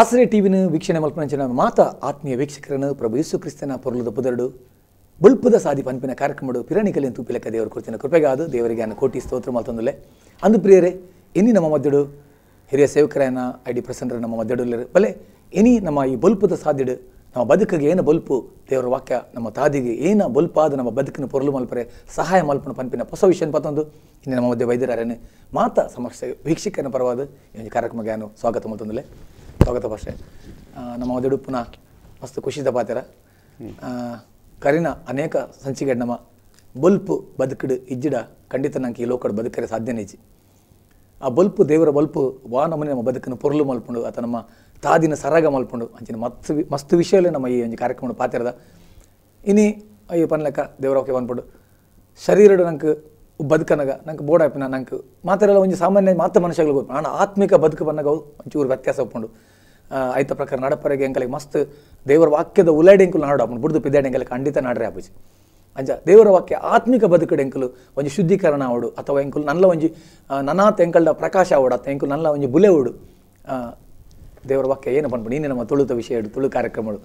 ಆಶ್ರಯ ಟಿವಿನ ವೀಕ್ಷಣೆ ಮಲ್ಪನಂಚಿನ ಮಾತ ಆತ್ಮೀಯ ವೀಕ್ಷಕರನ್ನು ಪ್ರಭು ಯೇಸು ಕ್ರಿಸ್ತನ ಪೊರಲದ ಪುದರಡು. ಬುಲ್ಪದ ಸಾದಿ ಪಂಪಿನ ಕಾರ್ಯಕ್ರಮಡು ಪಿರಣಿಕಲೆಂದು ತೂಪಿಲಕ್ಕ ದೇವರ ಕುರಿತಿನ ಕೃಪೆಗಾದು ದೇವರಿಗೆ ಅನ್ನು ಕೋಟಿ ಸ್ತೋತ್ರ ಮಲ್ತೊಂದಲೆ. ಅಂದು ಪ್ರಿಯರೇ ಎನಿ ನಮ್ಮ ಮಧ್ಯಡು ಹಿರಿಯ ಸೇವಕರಾಯನ ಐ ಡಿ ಪ್ರಸನ್ನರ ನಮ್ಮ ಮಧ್ಯಡು ಬಲೆ ಎನಿ ನಮ್ಮ ಈ ಬುಲ್ಪದ ಸಾದಿಡು ನಮ್ಮ ಬದುಕಿಗೆ ಏನು ಬಲ್ಪು? ದೇವರ ವಾಕ್ಯ, ನಮ್ಮ ತಾದಿಗೆ ಏನ ಬಲ್ಪಾದ ನಮ್ಮ ಬದುಕಿನ ಪೊರಲು ಮಲ್ಪರೆ? ಸಹಾಯ ಮಲ್ಪನ ಪಂಪಿನ ಹೊಸ ವಿಷಯ ಪತ್ತೊಂದು ಇನ್ನು ನಮ್ಮ ಮಧ್ಯೆ ವೈದ್ಯರಾರೇನೆ ಮಾತ ಸಮಸ್ಯೆ ವೀಕ್ಷಕನ ಪರವಾದ ಕಾರ್ಯಕ್ರಮಕ್ಕೆ ನಾನು ಸ್ವಾಗತ ಮಲ್ತೊಂದಲೆ. ಸ್ವಾಗತ ಭಾಷೆ. ನಮ್ಮ ಮದುಡು ಪುನಃ ಮಸ್ತ್ ಖುಷಿದ ಪಾತ್ರ. ಕರಿನ ಅನೇಕ ಸಂಚಿಗೆ ನಮ್ಮ ಬಲ್ಪು ಬದುಕಿಡು ಇಜ್ಜಿಡ ಖಂಡಿತ ನಂಗೆ ಈ ಲೋಕಡ್ ಬದುಕರೆ ಸಾಧ್ಯನೇ ಇಜ್ಜಿ. ಆ ಬಲ್ಪು ದೇವರ ಬಲ್ಪು ವಾ ನಮ್ಮನೆ ನಮ್ಮ ಬದುಕನ್ನು ಪೊರ್ಲು ಮಲ್ಪುಂಡು ಅಥವಾ ನಮ್ಮ ತಾದಿನ ಸರಾಗ ಮಲ್ಪುಂಡು, ಅಂಚಿನ ವಿ- ಮಸ್ತ್ ವಿಷಯಲೇ ನಮ್ಮ ಈ ಒಂದು ಕಾರ್ಯಕ್ರಮ ಪಾತಿರದ. ಇನಿ, ಅಯ್ಯ, ಪನ್ಲೆಕ್ಕ ದೇವರ ಓಕೆ ಬಂದ್ಬಿಡು. ಶರೀರಡು ನಂಗೆ ಬದುಕನಗ ನಂಗೆ ಬೋರ್ಡ್ ಆಪಿನ ನಂಗೆ ಮಾತಾಡಲ್ಲ ಒಂಜಿ ಸಾಮಾನ್ಯ ಮಾತ ಮನುಷ್ಯಗಳಿಗೆ ಗೊತ್ತು. ನಾನು ಆತ್ಮಿಕ ಬದುಕು ಬಂದಾಗ ಅವ್ರು ಒಂಚೂರು ವ್ಯತ್ಯಾಸ ಒಪ್ಕೊಂಡು ಆಯ್ತ ಪ್ರಕಾರ ನಡಪರೆಗೆ ಎಂಕಲಿಗೆ ಮಸ್ತ್ ದೇವರ ವಾಕ್ಯದ ಉಲಾಡಿ ಎಂಕುಲು ನಾಡು ಅಪ್ಪನು ಬುಡ್ದು ಪಿದ್ದಾಡಿ ಎಂಕಲಿಗೆ ಖಂಡಿತ ನಾಡ್ರೆ ಆಪುಜಿ. ಅಂಜ ದೇವರ ವಾಕ್ಯ ಆತ್ಮಿಕ ಬದುಕಡೆ ಎಂಕುಲು ಒಂಜಿ ಶುದ್ಧೀಕರಣ ಆವಡು ಅಥವಾ ಎಂಕುಲು ನಲ್ಲ ಒಂಜಿ ನನಾತ್ ಎಂಕಲ್ಡ ಪ್ರಕಾಶ ಆವಡು ಅಥವಾ ಎಂಕುಲು ನಲ್ಲ ಒಂಜಿ ಬುಲೆ ಆ, ದೇವರ ವಾಕ್ಯ ಏನು ಬಂದ್ಬಿಡು ನೀನೆ ನಮ್ಮ ತುಳುತ ವಿಷಯ ಇಡು ತುಳು ಕಾರ್ಯಕ್ರಮಗಳು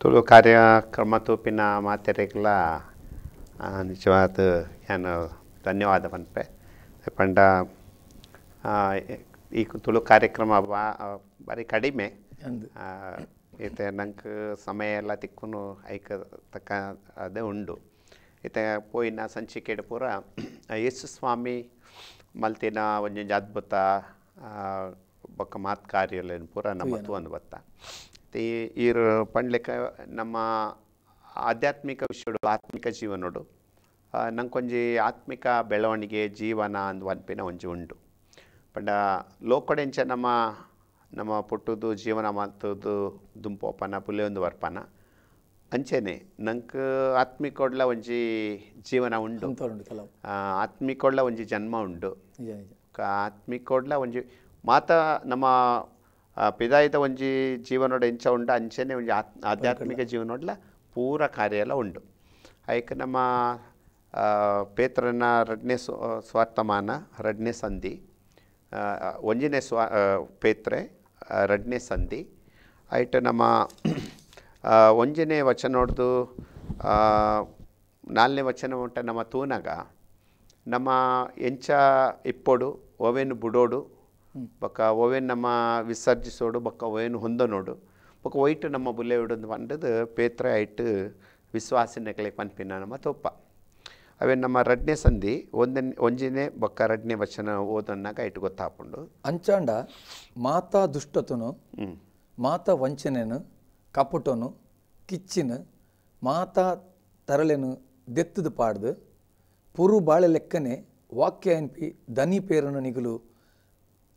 ತುಳು ಕಾರ್ಯಕ್ರಮ ತೂಪಿನ ಮಾತೆರೆಗ್ಲ ಆ, ನಿಜವಾದ ಏನು ಧನ್ಯವಾದ ಪನ್ಪೆ ಪಂಡ ಈ ತುಳು ಕಾರ್ಯಕ್ರಮ ಬಾ ಬಾರಿ ಕಡಿಮೆ. ಈತೆ ನಂಗೆ ಸಮಯ ಎಲ್ಲ ತಿಕ್ಕುನು ಐಕ ತಕ್ಕ ಅದೇ ಉಂಡು. ಈತ ಪೋಯಿನ ಸಂಚಿಕೆಡ್ ಪೂರ ಯೇಸು ಸ್ವಾಮಿ ಮಲ್ತಿನ ಒಂಜೊಂಜಿ ಅದ್ಭುತ ಬೊಕ್ಕ ಮಾತ್ ಕಾರ್ಯಲೇನು ಪೂರ ನಮ್ಮ ತೂವೊಂದು ಬತ್ತ. ಈ ಈರ್ ಪಂಡ್ಲೆಕ್ಕ ನಮ್ಮ ಆಧ್ಯಾತ್ಮಿಕ ವಿಷಯಡು ಆತ್ಮಿಕ ಜೀವನೋಡು ನಂಗೊಂಜಿ ಆತ್ಮಿಕ ಬೆಳವಣಿಗೆ ಜೀವನ ಅಂದ್ ಅನ್ಪಿನ ಒಂಜಿ ಉಂಡು ಪಂಡ ಲೋಕಡೆಂಚ ನಮ್ಮ ನಮ್ಮ ಪುಟ್ಟುದು ಜೀವನ ಮಾತುದು ದುಂಪೋಪನ ಪುಲ್ಯೊಂದು ವರ್ಪನ. ಅಂಚೆನೆ ನಂಕ್ ಆತ್ಮಿಕೊಡ್ಲ ಒಂಜಿ ಜೀವನ ಉಂಡು. ಆತ್ಮಿಕೊಡ್ಲ ಒಂಜಿ ಜನ್ಮ ಉಂಡು. ಆತ್ಮಿಕೊಡ್ಲ ಒಂಜಿ ಮಾತ ನಮ್ಮ ಪಿದಾಯಿತ ಒಂಜಿ ಜೀವನೋಡ ಎಂಚ ಉಂಡು ಅಂಚೆನೆ ಒಂಜಿ ಆತ್ ಆಧ್ಯಾತ್ಮಿಕ ಜೀವನೋಡ್ಲ ಪೂರ ಕಾರ್ಯ ಎಲ್ಲ ಉಂಡು ಐಕ್ ನಮ್ಮ ಪೇತ್ರನ ರಡ್ನೆ ಸ್ವಾರ್ಥಮಾನ ರಡ್ನೆ ಸಂಧಿ ಒಂಜನೇ ಸ್ವ ಪೇತ್ರೆ ರಡ್ನೆ ಸಂಧಿ. ಐಟ್ ನಮ್ಮ ಒಂಜನೇ ವಚನ ಹೊಡ್ದು ನಾಲ್ನೇ ವಚನ ಉಂಟ ನಮ್ಮ ತೂನಗ. ನಮ್ಮ ಎಂಚ ಇಪ್ಪೋಡು ಓವೇನು ಬುಡೋಡು ಬೊಕ್ಕ ಓವೇನು ನಮ್ಮ ವಿಸರ್ಜಿಸೋಡು ಬೊಕ್ಕ ಓವೇನು ಹೊಂದನೋಡು. ಬೊಕ್ಕ ವೈಟ್ ನಮ್ಮ ಬುಲ್ಲೆ ಪಂಡದು ಪೇತ್ರ ಐಟ್ ವಿಶ್ವಾಸಿನಗಳಿಗೆ ಪನ್ಪಿನ ನಮ್ಮ ತೊಪ್ಪ. ಅವೇ ನಮ್ಮ ರಡ್ನೆ ಸಂಧಿ ಒಂದನೇ ಒಂಜಿನೇ ಬೊಕ್ಕ ರಡ್ನೆ ವಚನ ಓದನ್ನಾಗ ಐಟ್ ಗೊತ್ತಾಪುಂಡು ಅಂಚಾಂಡ ಮಾತಾ ದುಷ್ಟತನು ಮಾತಾ ವಂಚನೆನು ಕಪುಟನು ಕಿಚ್ಚಿನ ಮಾತಾ ತರಳೆನು ದೆತ್ತದು ಪಾಡ್ದು ಪುರು ಬಾಳೆ ಲೆಕ್ಕನೆ ವಾಕ್ಯ ಎನ್ಪಿ ದನಿ ಪೇರನು ನಿಗಲು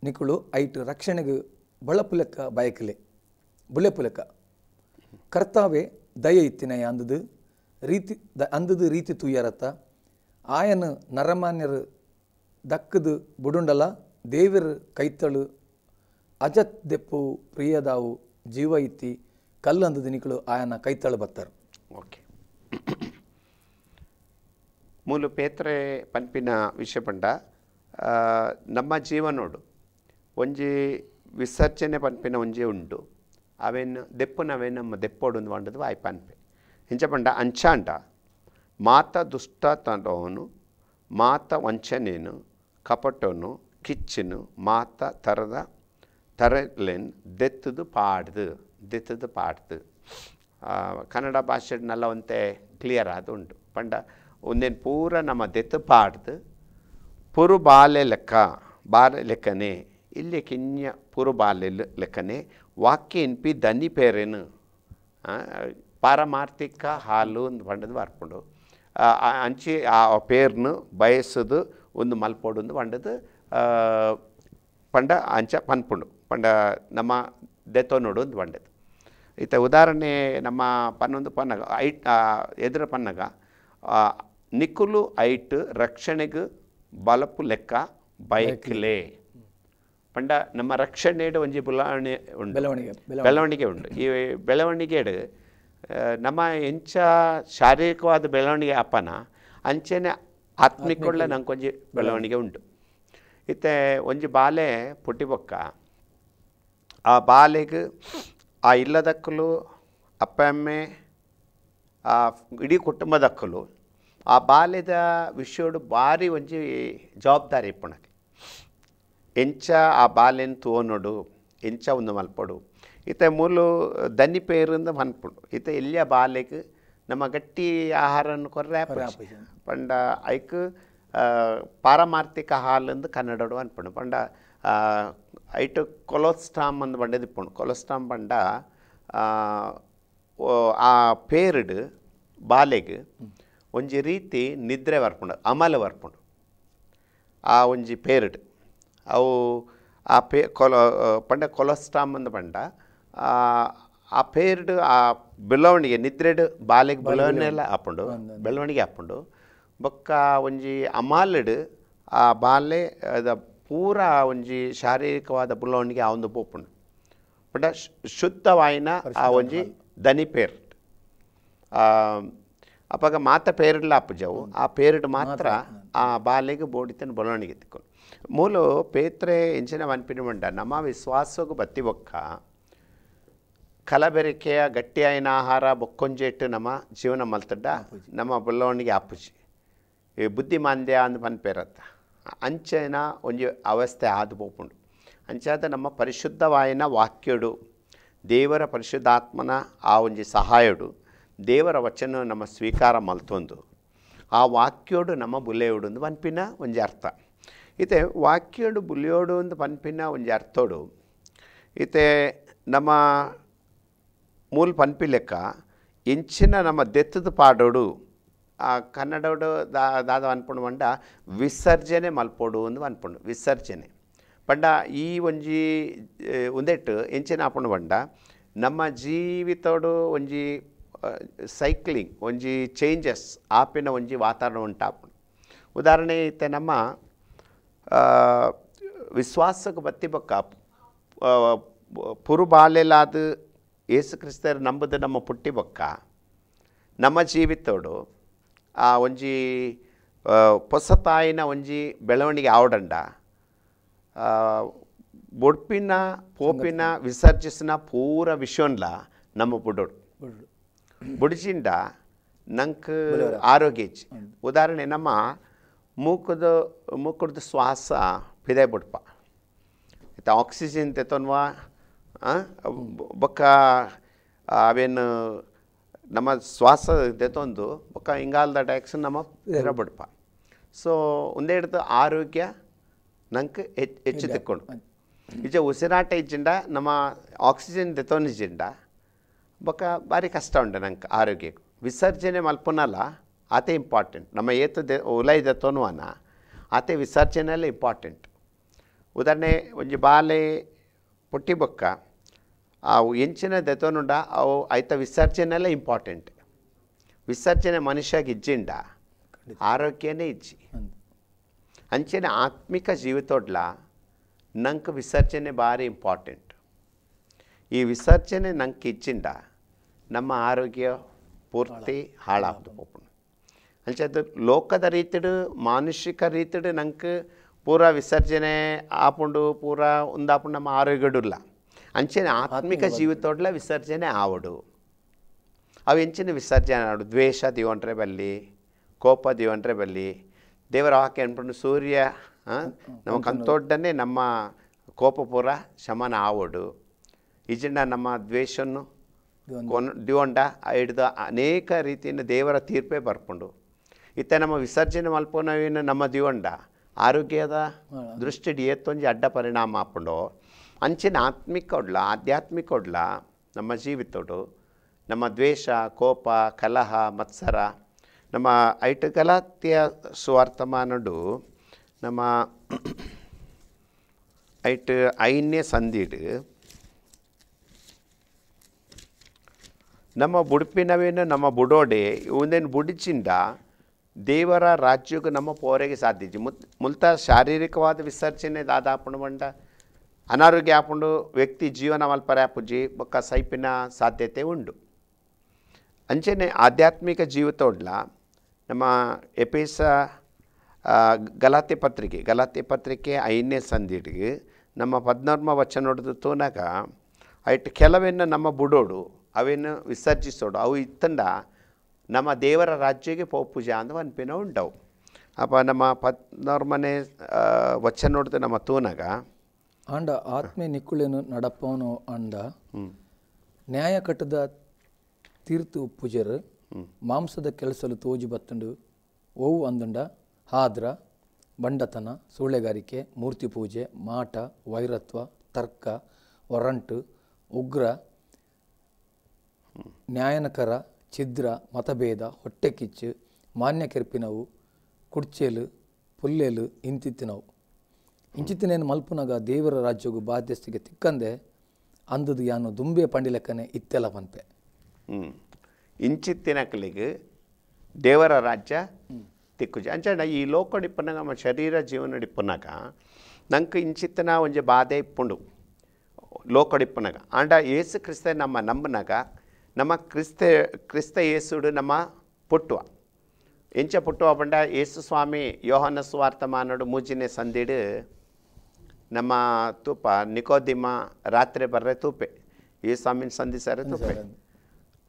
ನಿಕುಳು ಐಟು ರಕ್ಷಣೆಗೆ ಬಳಪು ಲೆಕ್ಕ ಬಯಕಲೆ ಬುಲೆಪು ಲೆಕ್ಕ. ಕರ್ತಾವೆ ದಯ ಇತ್ತಿನಯ ಅಂದದು ರೀತಿ ದ ಅಂದದು ರೀತಿ ತುಯ್ಯರತ್ತ ಆಯನ ನರಮಾನ್ಯರು ದಕ್ಕದು ಬುಡುಂಡಲ ದೇವರ ಕೈತಳು ಅಜತ್ ದೆಪ್ಪು ಪ್ರಿಯದಾವು ಜೀವ ಇತ್ತಿ, ಕಲ್ಲಂದು ದಿನಿಕಳು ಆಯನ ಕೈತಳು ಬತ್ತರು. ಓಕೆ. ಮೂಲು ಪೇತ್ರೆ ಪನ್ಪಿನ ವಿಷಯ ಪಂಡ ನಮ್ಮ ಜೀವನೋಡು ಒಂಜಿ ವಿಸರ್ಜನೆ ಪನ್ಪಿನ ಒಂಜಿ ಉಂಡು. ಅವೇನು ದೆಪ್ಪುನವೇ ನಮ್ಮ ದೆಪ್ಪೋಡು ಒಂದು ವಾಯ್ ಪನ್ಪೆ. ಇಂಚ ಪಂಡ ಅಂಚಾಂಡ ಮಾತ ದುಷ್ಟ ತಂಡವನು ಮಾತ ವಂಚನೇನು ಕಪಟನು ಕಿಚ್ಚನು ಮಾತ ತರದ ತರಲೆನ್ ದೆತ್ತದು ಪಾಡ್ದು ದೆತ್ತದು ಪಾಡ್ದು ಆ, ಕನ್ನಡ ಭಾಷೆಡ್ನೆಲ್ಲ ಒಂತೆ ಕ್ಲಿಯರ್ ಆದ ಉಂಟು ಪಂಡ ಒಂದೇನು ಪೂರ ನಮ್ಮ ದೆತ್ತು ಪಾಡ್ದು ಪುರು ಬಾಲೆ ಲೆಕ್ಕ ಬಾಲೆ ಲೆಕ್ಕನೆ ಇಲ್ಲಿ ಕಿನ್ಯ ಪುರು ಬಾಲೆ ಲೆ- ಲೆಕ್ಕನೆ ವಾಕ್ಯ ಎನ್ಪಿ ದನಿ ಪೇರೇನು ಆ, ಪಾರಮಾರ್ಥಿಕ ಹಾಲು ಒಂದು ಪಂಡದು ಬರ್ಪುಂಡು ಆ, ಆ ಅಂಚಿ ಆ ಪೇರ್ನು ಬಯಸದು ಒಂದು ಮಲ್ಪೋಡು ಒಂದು ಪಂಡದು ಆ, ಪಂಡ ಅಂಚ ಪನ್ಪುಂಡು ಪಂಡ ನಮ್ಮ ದೆತ್ತೋ ನೋಡು ಒಂದು ಪಂಡದು ಈತ ಉದಾಹರಣೆ ನಮ್ಮ ಪನ್ನೊಂದು ಪನ್ನಗ ಐಟ್ ಆ, ಎದುರ ಪನ್ನಗ ಆ, ನಿಕುಲು ಐಟ್ ರಕ್ಷಣೆಗೆ ಬಲಪು ಲೆಕ್ಕ ಬೈಕ್ಲೆ ಪಂಡ ನಮ್ಮ ರಕ್ಷಣೆಡು ಒಂಜಿ ಬುಲಾವಣೆ ಉಂಡು ಬೆಳವಣಿಗೆ ಬೆಳವಣಿಗೆ ಬೆಳವಣಿಗೆ ಉಂಟು ಈ ಬೆಳವಣಿಗೆಡು ಆ, ನಮ್ಮ ಎಂಚ ಶಾರೀರಿಕವಾದ ಬೆಳವಣಿಗೆ ಅಪ್ಪನ ಅಂಚೆನೆ ಆತ್ಮಿಕೊಳ್ಳ ನಂಗೊಂಜಿ ಬೆಳವಣಿಗೆ ಉಂಟು. ಇತ್ತೆ ಒಂಜಿ ಬಾಲೆ ಪುಟ್ಟಿ ಬೊಕ್ಕ ಆ ಬಾಲೆಗೆ ಆ ಇಲ್ಲದಕ್ಕಲು ಅಪ್ಪ ಅಮ್ಮೆ ಆ ಇಡೀ ಕುಟುಂಬದಕ್ಕಲು ಆ ಬಾಲ್ಯದ ವಿಷಯಡು ಭಾರಿ ಒಂಜಿ ಜವಾಬ್ದಾರಿ ಇಪ್ಪಣಕ್ಕೆ. ಎಂಚ ಆ ಬಾಲ್ಯನ ತೋನೋಡು ಎಂಚ ಒಂದು ಮಲ್ಪಡು ಈತ ಮೂಲು ದನಿ ಪೇರಿಂದ ಮನ್ಪುಂಡು. ಈತ ಎಲ್ಲಿಯ ಬಾಲೆಗ್ ನಮ್ಮ ಗಟ್ಟಿ ಆಹಾರ ಕೊರ್ರೆ. ಪಂಡ ಐಕ್ ಪಾರಮಾರ್ಥಿಕ ಹಾಲಂದು ಕನ್ನಡಡು ಅನ್ಪುಂಡು ಪಂಡ ಐಟು ಕೊಲೋಸ್ಟಾಮ್ ಅಂದ ಬಂಡದು ಇಪ್ಪುಂಡು ಕೊಲೋಸ್ಟಾಮ್ ಪಂಡ ಆ ಪೇರ್ಡ್ ಬಾಲೆಗ್ ಒಂಜಿ ರೀತಿ ನಿದ್ರೆ ಬರ್ಪುಂಡು ಅಮಲ ಬರ್ಪುಂಡು. ಆ ಒಂಜಿ ಪೇರ್ಡ್. ಅವು ಆ ಪೇ ಕೊಲ ಪಂಡ ಕೊಲೋಸ್ಟಾಮ್ ಅಂದ ಪಂಡ ಆ, ಆ ಪೇರ್ಡ್ ಆ ಬೆಳವಣಿಗೆ ನಿದ್ರೆಡ್ ಬಾಲೆಗ್ ಬೆಳವಣಿಗೆ. ಆಪುಂಡು ಬೆಳವಣಿಗೆ ಆಪುಂಡು ಬೊಕ್ಕ ಒಂಜಿ ಅಮಾಲಡ್ ಆ ಬಾಲೆ ಅದ ಪೂರ ಒಂಜಿ ಶಾರೀರಿಕವಾದ ಬೆಳವಣಿಗೆ ಆ ಒಂದು ಪೋಪುಂಡು. ಬಟ್ ಶುದ್ಧವಾಯಿನ ಆ ಒಂಜಿ ದನಿ ಪೇರ್ಡ್. ಆ, ಅಪ್ಪಾಗ ಮಾತ ಪೇರಿಡ್ಲ ಅಪ್ಪಜವು ಆ ಪೇರಿಡ್ ಮಾತ್ರ ಆ ಬಾಲೆಗೆ ಬೋಡಿತನ ಬೆಳವಣಿಗೆ ತಿಕ್ಕೊಂಡು. ಮೂಲು ಪೇತ್ರೆ ಎಂಚಿನ ಮನ್ಪಿನ ಮಂಡ ನಮ್ಮ ವಿಶ್ವಾಸಗೂ ಬತ್ತಿ ಬೊಕ್ಕ ಕಲಬೆರಿಕೆಯ ಗಟ್ಟಿಯಾಯಿನ ಆಹಾರ ಬೊಕ್ಕೊಂಜೆಟ್ಟು ನಮ್ಮ ಜೀವನ ಮಲ್ತಡ್ಡ ನಮ್ಮ ಬೆಳವಣಿಗೆ ಆಪುಜಿ ಈ ಬುದ್ಧಿಮಾಂದ್ಯ ಅಂದ್ ಪನ್ಪೇರತ್ತ ಅಂಚೆನ ಒಂಜಿ ಅವಸ್ಥೆ ಆದು ಪೋಪುಂಡು ಅಂಚಾದ ನಮ್ಮ ಪರಿಶುದ್ಧವಾಯಿನ ವಾಕ್ಯಡು ದೇವರ ಪರಿಶುದ್ಧಾತ್ಮನ ಆ ಒಂಜಿ ಸಹಾಯಡು ದೇವರ ವಚನ ನಮ್ಮ ಸ್ವೀಕಾರ ಮಲ್ತೊಂದು ಆ ವಾಕ್ಯೋಡು ನಮ್ಮ ಬುಲೆಯೋಡು ಒಂದು ಪನ್ಪಿನ ಒಂಜಿ ಅರ್ಥ ಈತೆ ವಾಕ್ಯೋಡು ಬುಲಿಯೋಡು ಒಂದು ಪನ್ಪಿನ ಒಂಜಿ ಅರ್ಥೋಡು ಈತೆ ನಮ್ಮ ಮೂಲ ಪನ್ಪಿ ಇಂಚಿನ ನಮ್ಮ ದೆತ್ತದ ಪಾಡೋಡು ಕನ್ನಡೋಡು ದಾದ ಅನ್ಪುಂಡು ಮಂಡ, ವಿಸರ್ಜನೆ ಮಲ್ಪೋಡು ಅಂದು ಅನ್ಪುಂಡು, ವಿಸರ್ಜನೆ. ಪಂಡ ಈ ಒಂಜಿ ಉಂದೆಟ್ಟು ಎಂಚಿನ ಆಪುಂಡು ಪಂಡ ನಮ್ಮ ಜೀವಿತೋಡು ಒಂಜಿ ಸೈಕ್ಲಿಂಗ್, ಒಂಜಿ ಚೇಂಜಸ್ ಆಪಿನ ಒಂಜಿ ವಾತಾವರಣ ಉಂಟಾಪುಂಡು. ಉದಾಹರಣೆ ಇತ್ತೆ ನಮ್ಮ ವಿಶ್ವಾಸಕ್ಕೆ ಬತ್ತಿ ಬೊಕ್ಕ ಪುರು ಬಾಲ್ಯಲಾದ ಏಸು ಕ್ರಿಸ್ತರು ನಂಬುದು ನಮ್ಮ ಪುಟ್ಟಿ ಬೊಕ್ಕ. ನಮ್ಮ ಜೀವಿತೋಡು ಆ ಒಂಜಿ ಹೊಸ ತಾಯಿನ ಒಂಜಿ ಬೆಳವಣಿಗೆ ಆವಡಂಡ. ಬೊಡ್ಪಿನ ಪೋಪಿನ ವಿಸರ್ಜಿಸಿನ ಪೂರ ವಿಶ್ವನ್ಲ ನಮ್ಮ ಬುಡೋಡು. ಬುಡಿಸಿಂಡ ಬುಡಿಜಿಂಡ ನಂಕ್ ಆರೋಗ್ಯ ಉದಾಹರಣೆ ನಮ್ಮ ಮೂಕದ ಮೂಕದ ಶ್ವಾಸ ಪಿದೆ ಬುಡ್ಪ. ಇತ್ತ ಆಕ್ಸಿಜನ್ ತೆತ್ತೊನ್ವಾ ಬೊಕ್ಕ ಅವೇನು ನಮ್ಮ ಶ್ವಾಸ ದೆತೊಂದು ಬೊಕ್ಕ ಇಂಗಾಲದ ಟ್ಯಾಕ್ಸ್ ನಮ್ಮ ಪಿರ ಬುಡ್ಪ ಸೊ ಒಂದೇ ಹಿಡ್ದು ಆರೋಗ್ಯ ನಂಗೆ ಹೆಚ್ಚು ಹೆಚ್ಚು ತಿಕ್ಕೊಂಡು ಇಜ ಉಸಿರಾಟ ಇಜ್ಜಿಂಡ ನಮ್ಮ ಆಕ್ಸಿಜನ್ ತೆತ್ತೊನಿಜ್ಜಿಂಡ ಬೊಕ್ಕ ಭಾರಿ ಕಷ್ಟ ಉಂಡು ನಂಗೆ ಆರೋಗ್ಯ ವಿಸರ್ಜನೆ ಮಲ್ಪನಲ್ಲ ಅದೇ ಇಂಪಾರ್ಟೆಂಟ್ ನಮ್ಮ ಏತು ದೆ ದೆತೋನು ಆನ ಅದೇ ವಿಸರ್ಜನೆಯಲ್ಲೇ ಇಂಪಾರ್ಟೆಂಟ್ ಉದಾಹರಣೆ ಒಂಜಿ ಬಾಲೆ ಪುಟ್ಟಿ ಬೊಕ್ಕ ಅವು ಎಂಚಿನ ದೆತೋನುಂಡ ಅವು ಐತ ವಿಸರ್ಜನೆಯಲ್ಲೇ ಇಂಪಾರ್ಟೆಂಟ್ ವಿಸರ್ಜನೆ ಮನುಷ್ಯಗೆ ಇಜ್ಜಿಂಡ ಆರೋಗ್ಯನೇ ಇಜ್ಜಿ ಅಂದ್. ಅಂಚೆನ ಆತ್ಮಿಕ ಜೀವಿತೋಡ್ಲ ನಂಗೆ ವಿಸರ್ಜನೆ ಭಾರಿ ಇಂಪಾರ್ಟೆಂಟ್ ಈ ವಿಸರ್ಜನೆ ನಂಗೆ ಇಚ್ಚಿಂಡ ನಮ್ಮ ಆರೋಗ್ಯ ಪೂರ್ತಿ ಹಾಳಾಗ್ತು ಪೋಪುಂಡು ಅಂಚೆದು ಲೋಕದ ರೀತಿಡು ಮಾನುಷಿಕ ರೀತಿಡು ನಂಗೆ ಪೂರ ವಿಸರ್ಜನೆ ಆಪುಂಡು ಪೂರ ಉಂದಾಪುಂಡು ನಮ್ಮ ಆರೋಗ್ಯಡುಲ್ಲ ಅಂಚೆನ ಆತ್ಮಿಕ ಜೀವಿತೋಡ್ಲ ವಿಸರ್ಜನೆ ಆವಡು. ಅವು ಎಂಚಿನ ವಿಸರ್ಜನೆ ಆಡು. ದ್ವೇಷ ದಿವಂಟ್ರೆ ಬಲ್ಲಿ ಕೋಪ ದಿವಂಟ್ರೆ ಬಲ್ಲಿ. ದೇವರ ವಾಕ್ಯ ಅನ್ಪುಂಡು ಸೂರ್ಯ ಆ, ನಮ್ಮ ಕಂತೊಡ್ಡನೆ ನಮ್ಮ ಕೋಪಪುರ ಶಮನ ಆವಡು. ಇಜಿಂಡ ನಮ್ಮ ದ್ವೇಷನ್ನು ಕೊನ್ ದಿವಂಡ ಹಿಡ್ದು ಅನೇಕ ರೀತಿಯಿಂದ ದೇವರ ತೀರ್ಪೇ ಬರ್ಕೊಂಡು ಇತ್ತ ನಮ್ಮ ವಿಸರ್ಜನೆ ಮಲ್ಪನವೇನು ನಮ್ಮ ದಿವಂಡ ಆರೋಗ್ಯದ ದೃಷ್ಟಿ ಏತ್ತೊಂಜಿ ಅಡ್ಡ ಪರಿಣಾಮ ಆಪುಂಡು? ಅಂಚಿನ ಆತ್ಮಿಕ ಒಡ್ಲ, ಆಧ್ಯಾತ್ಮಿಕ ನಮ್ಮ ಜೀವಿತೋಡು, ನಮ್ಮ ದ್ವೇಷ, ಕೋಪ, ಕಲಹ, ಮತ್ಸರ, ನಮ್ಮ ಐಟ್ ಗಲಾತ್ಯ ಸುವರ್ತಮಾನಡು ನಮ್ಮ ಐಟ್ ಐನ್ಯ ಸಂದಿಡು ನಮ್ಮ ಬುಡುಪಿನವೇನು ನಮ್ಮ ಬುಡೋಡೆ ಇವನೇನು ಬುಡಿಚಿಂದ ದೇವರ ರಾಜ್ಯಕ್ಕೆ ನಮ್ಮ ಪೋರೆಗೆ ಸಾಧ್ಯ. ಮುತ್, ಮುಲ್ತ ಶಾರೀರಿಕವಾದ ವಿಸರ್ಜನೆ ದಾದಾಪಣ ಮಂಡ ಅನಾರೋಗ್ಯ ಆಪುಂಡು ವ್ಯಕ್ತಿ ಜೀವನ ಮಲ್ಪರೆ ಆಪುಜಿ ಬೊಕ್ಕ ಸೈಪಿನ ಸಾಧ್ಯತೆ ಉಂಡು. ಅಂಚೆನೆ ಆಧ್ಯಾತ್ಮಿಕ ಜೀವಿತೋಡ್ಲ ನಮ್ಮ ಎಪೇಸ ಗಲಾತೆ ಪತ್ರಿಕೆ ಗಲಾತೆ ಪತ್ರಿಕೆ ಐದನೇ ಸಂದಿಡ್ಗೆ ನಮ್ಮ ಪದ್ನಾರ್ಮ ವಚನ ನೋಡಿದ ತೋನಾಗ, ಐಟ್ ಕೆಲವೇನು ನಮ್ಮ ಬುಡೋಡು ಅವೇನು ವಿಸರ್ಜಿಸೋಡು, ಅವು ಇತ್ತಂಡ ನಮ್ಮ ದೇವರ ರಾಜ್ಯಕ್ಕೆ ಪೂಜೆ ಅಂತ ಅನ್ಪಿನ ಉಂಟವು ಅಪ್ಪ ನಮ್ಮ ಪದ್ನಾರ್ಮನೆ ವಚನ ನೋಡಿದ ನಮ್ಮ ತೂನಾಗ ಆಂಡ ಆತ್ಮೆ ನಿಕ್ಕುಳೆನು ನಡಪವನು ಅಂಡ ಹ್ಞೂ ನ್ಯಾಯ ಕಟ್ಟದ ತೀರ್ತು ಪೂಜರ್ ಮಾಂಸದ ಕೆಲಸಲು ತೋಜಿ ಬತ್ತಂಡು ಓವು ಅಂದುಂಡ. ಹಾದ್ರ ಬಂಡತನ ಸೂಳೆಗಾರಿಕೆ ಮೂರ್ತಿ ಪೂಜೆ ಮಾಟ ವೈರತ್ವ ತರ್ಕ ಒರಂಟು ಉಗ್ರ ನ್ಯಾಯನಕರ ಛಿದ್ರ ಮತಭೇದ ಹೊಟ್ಟೆ ಕಿಚ್ಚು ಮಾನ್ಯ ಕೆರ್ಪಿನವು ಕುಡ್ಚೇಲು ಪುಲ್ಲೇಲು ಇಂತಿತ್ತಿನವು. ಇಂಚಿತ್ತಿನೇನು ಮಲ್ಪುನಗ ದೇವರ ರಾಜ್ಯಗೂ ಬಾಧ್ಯಸ್ಥೆಗೆ ತಿಕ್ಕಂದೆ ಅಂದದು ಯಾನು ದುಂಬೆ ಪಂಡಿಲಕ್ಕನೆ ಇತ್ತೆಲ ಪನ್ಪೆ ಹ್ಞೂ ಇಂಚಿತ್ತಿನಕಲಿಗೆ ದೇವರ ರಾಜ್ಯ ತಿಕ್ಕುಜಿ. ಅಂಚಂಡ ಈ ಲೋಕ ನಮ್ಮ ಶರೀರ ಜೀವನ ಡಿಪ್ಪನಾಗ ನಂಗೆ ಇಂಚಿತ್ತನ ಒಂಜಿ ಬಾಧೆ ಇಪ್ಪುಂಡು. ಲೋಕ ಡಿಪ್ಪನಾಗ ಆಂಡ ಏಸು ಕ್ರಿಸ್ತ ನಮ್ಮ ನಂಬನಾಗ ನಮ್ಮ ಕ್ರಿಸ್ತ ಕ್ರಿಸ್ತ ಏಸುಡು ನಮ್ಮ ಪುಟ್ಟುವ ಎಂಚ ಪುಟ್ಟುವ ಬಂಡ ಏಸು ಸ್ವಾಮಿ ಯೋಹನ ಸುವಾರ್ಥ ಮಾನೋಡು ಮೂಜಿನೆ ಸಂದಿಡು ನಮ್ಮ ತೂಪ ನಿಕೋದಿಮ ರಾತ್ರಿ ಬರ್ರೆ ತೂಪೆ ಈ ಸ್ವಾಮಿನ ಸಂಧಿಸಾರೆ ತೂಪೆ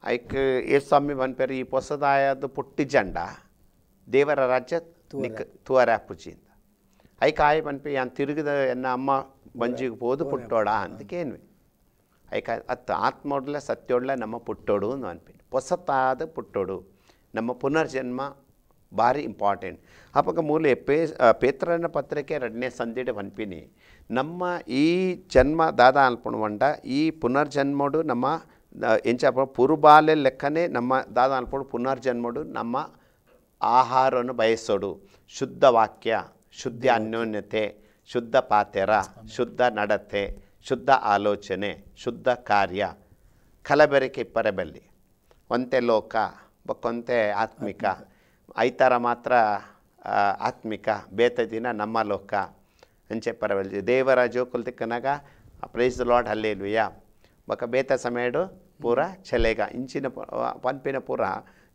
ಐಕ್ ಏ ಸ್ವಾಮಿ ಬನ್ಪೇರು ಈ ಹೊಸದಾಯದ ಪುಟ್ಟಿ ಜಂಡ. ದೇವರ ರಾಜ್ಯ ನಿಕ್ ತುವರ ಪೂಜಿಯಿಂದ ಐಕ್ ಆಯ್ ಬನ್ಪೆ ಯಾನ್ ತಿರುಗಿದ ಎನ್ನ ಅಮ್ಮ ಬಂಜಿಗೆ ಹೋದು ಪುಟ್ಟೋಡ ಅಂದಕ್ಕೇನ್ವಿ ಐಕ ಅತ್ತ ಆತ್ಮೋಡ್ಲ ಸತ್ಯೋಡ್ಲೆ ನಮ್ಮ ಪುಟ್ಟೋಡು ಅಂತ ಅನ್ಪಿ ಹೊಸತಾದ ಪುಟ್ಟೋಡು. ನಮ್ಮ ಪುನರ್ಜನ್ಮ ಭಾರಿ ಇಂಪಾರ್ಟೆಂಟ್. ಅಪ್ಪ ಮೂಲೆ ಪೇ ಪೇತ್ರನ ಪತ್ರಿಕೆ ಎರಡನೇ ಸಂದಿಡೆ ಪನ್ಪಿನಿ ನಮ್ಮ ಈ ಜನ್ಮ ದಾದ ಅನ್ಪುಣವಂಡ ಈ ಪುನರ್ಜನ್ಮಡು ನಮ್ಮ ಎಂಚ ಪುರುಬಾಲೆ ಲೆಕ್ಕನೇ ನಮ್ಮ ದಾದ ಅನ್ಪುಣು ಪುನರ್ಜನ್ಮಡು ನಮ್ಮ ಆಹಾರವನ್ನು ಬಯಸೋಡು ಶುದ್ಧ ವಾಕ್ಯ ಶುದ್ಧ ಅನ್ಯೋನ್ಯತೆ ಶುದ್ಧ ಪಾತೆರ ಶುದ್ಧ ನಡತೆ ಶುದ್ಧ ಆಲೋಚನೆ ಶುದ್ಧ ಕಾರ್ಯ ಕಲಬೆರಕೆ ಇಪ್ಪರೆಬಲ್ಲಿ ಒಂತೆ ಲೋಕ ಬಕ್ಕೊಂತೆ ಆತ್ಮಿಕ ಐತಾರ ಮಾತ್ರ ಆ, ಆತ್ಮಿಕ ಬೇತ ದಿನ ನಮ್ಮ ಲೋಕ ಅಂಚೆ ಪರವಲ್ಲಿ ದೇವರ ಜೋಕುಲ್ ತಿಕ್ಕನಾಗ ಪ್ರೈಸ್ ಲಾಡ್ ಹಲ್ಲೇಲ್ವಿಯ ಬೊಕ ಬೇತ ಸಮಯಡು ಪೂರ ಚೆಲೆಗ ಇಂಚಿನ ಪು- ಪನ್ಪಿನ ಪೂರ